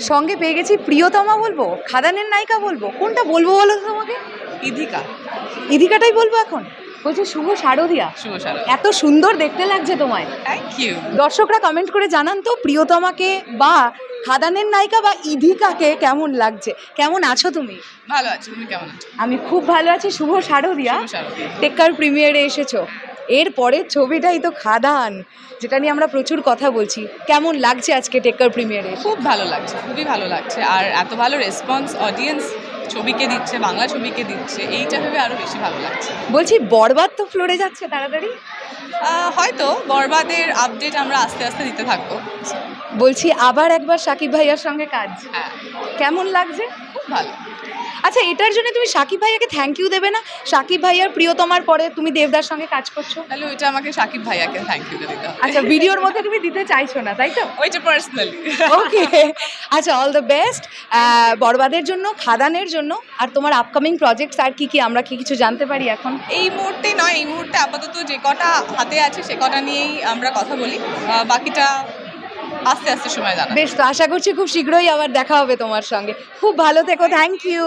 সঙ্গে পেয়ে গেছি প্রিয়তমা বলব খাদানের নায়িকা বলব। কোনটা বলব বলো তোমাকে? ইধিকা। ইদিকাটাই বলব এখন? বলছে শুভ শারদিয়া। শুভ এত সুন্দর দেখতে লাগছে তোমায়। থ্যাংক ইউ দর্শকরা কমেন্ট করে জানান তো প্রিয়তমাকে বা খাদানের নায়িকা বা ইধিকাকে কেমন লাগছে? কেমন আছো তুমি? ভালো আছো তুমি কেমন আছো? আমি খুব ভালো আছি। শুভ শারদিয়া। শুভ শারদিয়া। টেক্কার প্রিমিয়ারে এসেছ। এর পরের ছবিটাই তো খাদান যেটা নিয়ে আমরা প্রচুর কথা বলছি। কেমন লাগছে আজকে টেক্কার প্রিমিয়ারে খুব ভালো লাগছে খুবই ভালো লাগছে। আর এত ভালো রেসপন্স অডিয়েন্স ছবিকে দিচ্ছে বাংলা ছবিকে দিচ্ছে এইটা ভেবে আরও বেশি ভালো লাগছে। বলছি বরবাদ তো ফ্লোরে যাচ্ছে তাড়াতাড়ি? হয়তো বরবাদের আপডেট আমরা আস্তে আস্তে দিতে থাকব। বলছি আবার একবার সাকিব ভাইয়ার সঙ্গে কাজ। হ্যাঁ। কেমন লাগছে? খুব ভালো। আচ্ছা এটার জন্য তুমি সাকিব ভাইয়াকে থ্যাংক ইউ দেবে না? সাকিব ভাইয়ার প্রিয়তমার পরে তুমি দেবদার সঙ্গে কাজ করছ? তাহলে ওইটা আমাকে সাকিব ভাইয়াকে থ্যাংক ইউ দিতে আচ্ছা ভিডিওর মধ্যে তুমি দিতে চাইছো না তাই তো? ওইটা পার্সোনালি ওকে আচ্ছা অল দ্য বেস্ট বরবাদের জন্য খাদানের জন্য আর তোমার আপকামিং প্রজেক্টস আর কি কি? আমরা কি কিছু জানতে পারি এখন? এই মুহূর্তে নয় এই মুহূর্তে আপাতত যে কটা হাতে আছে সে কটা নিয়েই আমরা কথা বলি। বাকিটা আস্তে আস্তে সময় জানা বেশ তো, আশা করছি খুব শীঘ্রই আবার দেখা হবে তোমার সঙ্গে। খুব ভালো থেকো থ্যাংক ইউ